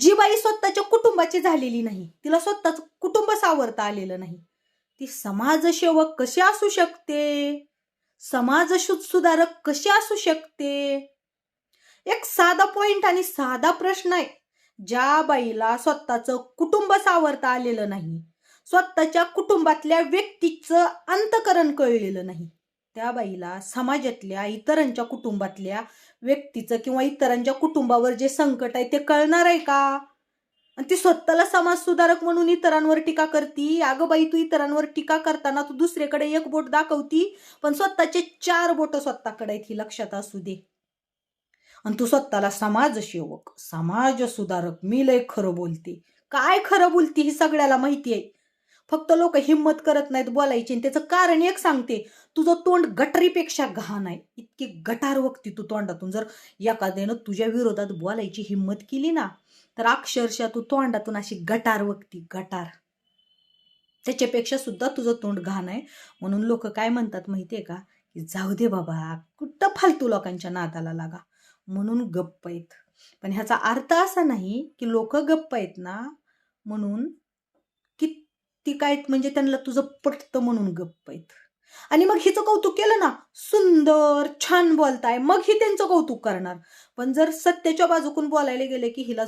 जी बाई स्वतःच्या कुटुंबाची झालेली नाही तिला स्वतःच कुटुंब सावरता आलेलं नाही. ती समाजसेवक कशी असू शकते? समाज सुधारक कशी असू शकते? एक साधा पॉइंट आणि साधा प्रश्न आहे. ज्या बाईला स्वतःचं कुटुंब सावरता आलेलं नाही स्वतःच्या कुटुंबातल्या व्यक्तीचं अंतकरण कळलेलं नाही. त्या बाईला समाजातल्या इतरांच्या कुटुंबातल्या व्यक्तीचं किंवा इतरांच्या कुटुंबावर जे संकट आहे ते कळणार आहे का? आणि ती स्वतःला समाज सुधारक म्हणून इतरांवर टीका करती. अगं बाई तू इतरांवर टीका करताना तू दुसरीकडे एक बोट दाखवती पण स्वतःचे चार बोट स्वतःकडे आहेत ही लक्षात असू दे. आणि तू स्वतःला समाजसेवक समाज सुधारक मी लय खरं बोलते. काय खरं बोलती ही सगळ्याला माहिती आहे. फक्त लोक हिंमत करत नाहीत बोलायची आणि त्याचं कारण एक सांगते तुझं तोंड गटरीपेक्षा घाण आहे. इतकी गटार वक्ती तू तोंडातून. जर एखाद्यानं तुझ्या विरोधात बोलायची हिंमत केली ना तर अक्षरशः तू तोंडातून अशी गटार वक्ती गटार. त्याच्यापेक्षा सुद्धा तुझं तोंड घाण आहे. म्हणून लोक काय म्हणतात माहितीये का? की जाऊ दे बाबा कुठं फालतू लोकांच्या नादाला लागा. म्हणून गप्प आहेत. पण ह्याचा अर्थ असा नाही की लोक गप्प आहेत ना म्हणून ती काय म्हणजे त्यांना तुझं पटतं म्हणून गप्प आहेत. आणि मग हिचं कौतुक केलं ना सुंदर छान बोलताय मग ही त्यांचं कौतुक करणार. पण जर सत्याच्या बाजूकून बोलायला गेले की हिला